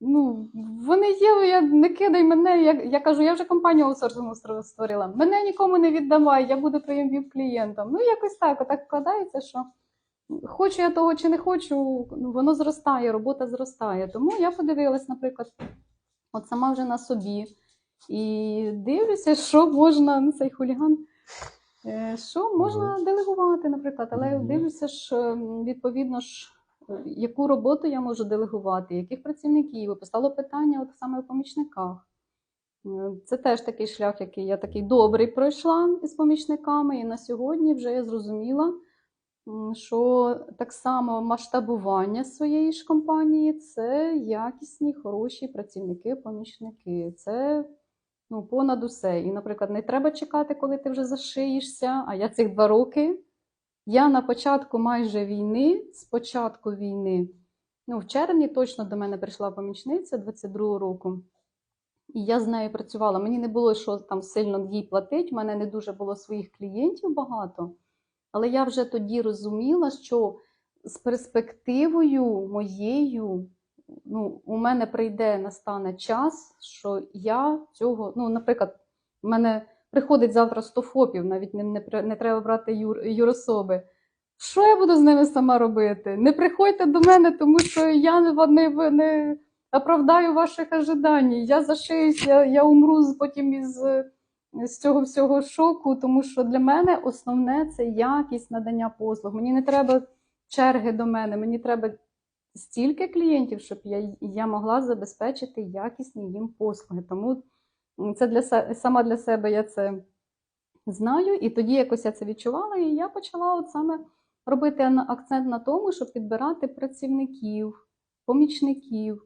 Ну, вони є, я не кидай мене. Я, я кажу, я вже компанію аутсорсингу створила. Мене нікому не віддавай, я буду твоїм віп-клієнтом. Ну, якось так, отак вкладається, що хочу я того чи не хочу, ну, воно зростає, робота зростає. Тому я подивилась, наприклад, от сама вже на собі. І дивлюся, що можна, ну цей хуліган, е, що можна делегувати, наприклад, але дивлюся ж, відповідно ж, яку роботу я можу делегувати, яких працівників. І Постало питання от саме в помічниках. Е, Це теж такий шлях, який я такий добрий пройшла із помічниками, і на сьогодні вже я зрозуміла, що так само масштабування своєї ж компанії це якісні, хороші працівники, помічники. Це ну, понад усе. І, наприклад, не треба чекати, коли ти вже зашиєшся. А я цих два роки. Я на початку майже війни, з початку війни, ну, в червні точно до мене прийшла помічниця 22-го року. І я з нею працювала. Мені не було що там сильно їй платити, в мене не дуже було своїх клієнтів багато. Але я вже тоді розуміла, що з перспективою моєю, ну, у мене прийде, настане час, що я цього, ну, наприклад, в мене приходить завтра 100 ФОПів, навіть не, не, не треба брати юр, юрособи. Що я буду з ними сама робити? Не приходьте до мене, тому що я не, не, оправдаю ваших ожидань. Я зашиюсь, я, я умру потім із, з цього всього шоку, тому що для мене основне це якість надання послуг. Мені не треба черги до мене, мені треба стільки клієнтів, щоб я, я могла забезпечити якісні їм послуги. Тому це для сама для себе я це знаю, і тоді якось я це відчувала, і я почала от саме робити акцент на тому, щоб підбирати працівників, помічників.